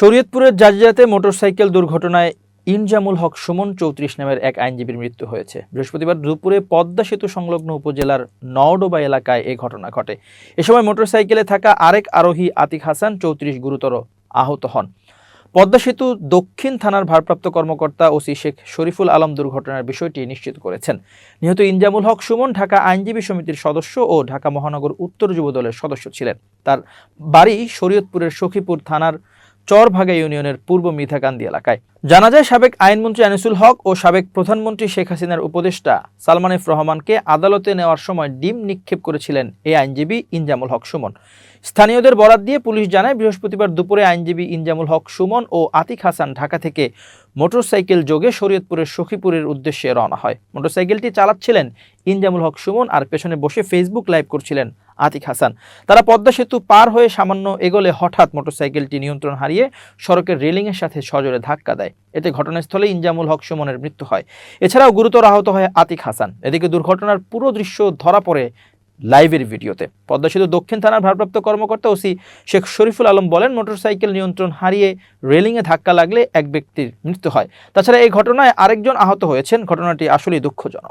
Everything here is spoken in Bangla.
শরীয়তপুরের জাজিরাতে মোটরসাইকেল দুর্ঘটনায় ইনজামুল হক সুমন চৌত্রিশ নামের এক আইনজীবীর মৃত্যু হয়েছে। বৃহস্পতিবার দুপুরে পদ্মা সেতু সংলগ্ন উপজেলার নওডোবা এলাকায় এ ঘটনা ঘটে। এ সময় মোটরসাইকেলে থাকা আরেক আরোহী আতিক হাসান চৌত্রিশ গুরুতর আহত হন। পদ্মা সেতু দক্ষিণ থানার ভারপ্রাপ্ত কর্মকর্তা ওসি শেখ শরীফুল আলম দুর্ঘটনার বিষয়টি নিশ্চিত করেছেন। নিহত ইনজামুল হক সুমন ঢাকা আইনজীবী সমিতির সদস্য ও ঢাকা মহানগর উত্তর যুব দলের সদস্য ছিলেন। তার বাড়ি শরীয়তপুরের সখীপুর থানার চরভাগা ইউনিয়নের পূর্ব মিঠাকান্দি এলাকায়। জানা যায়, সাবেক আইনমন্ত্রী আনিসুল হক ও সাবেক প্রধানমন্ত্রী শেখ হাসিনার উপদেষ্টা সালমান এফ রহমানকে আদালতে নেওয়ার সময় ডিম নিক্ষেপ করেছিলেন এই আইনজীবী ইনজামুল হক সুমন। স্থানীয়দের বরাত দিয়ে পুলিশ জানায়, বৃহস্পতিবার দুপুরে আইনজীবী ইনজামুল হক সুমন ও আতিক হাসান ঢাকা থেকে মোটরসাইকেল যোগে শরীয়তপুরের সখীপুরের উদ্দেশ্যে রওনা হয়। মোটরসাইকেলটি চালাচ্ছিলেন ইনজামুল হক সুমন আর পেছনে বসে ফেসবুক লাইভ করছিলেন আতিক হাসান। তারা পদ্মা সেতু পার হয়ে সামান্য এগোলে হঠাৎ মোটরসাইকেলটি নিয়ন্ত্রণ হারিয়ে সড়কের রেলিংয়ের সাথে সজোরে ধাক্কা দেয়। এতে ঘটনাস্থলে ইনজামুল হক সুমনের মৃত্যু হয়। এছাড়াও গুরুতর আহত হয় আতিক হাসান। এদিকে দুর্ঘটনার পুরো দৃশ্য ধরা পড়ে লাইভের ভিডিওতে। পদ্মা সেতু দক্ষিণ থানার ভারপ্রাপ্ত কর্মকর্তা ওসি শেখ শরীফুল আলম বলেন, মোটরসাইকেল নিয়ন্ত্রণ হারিয়ে রেলিংয়ে ধাক্কা লাগলে এক ব্যক্তির মৃত্যু হয়। তাছাড়া এই ঘটনায় আরেকজন আহত হয়েছেন। ঘটনাটি আসলেই দুঃখজনক।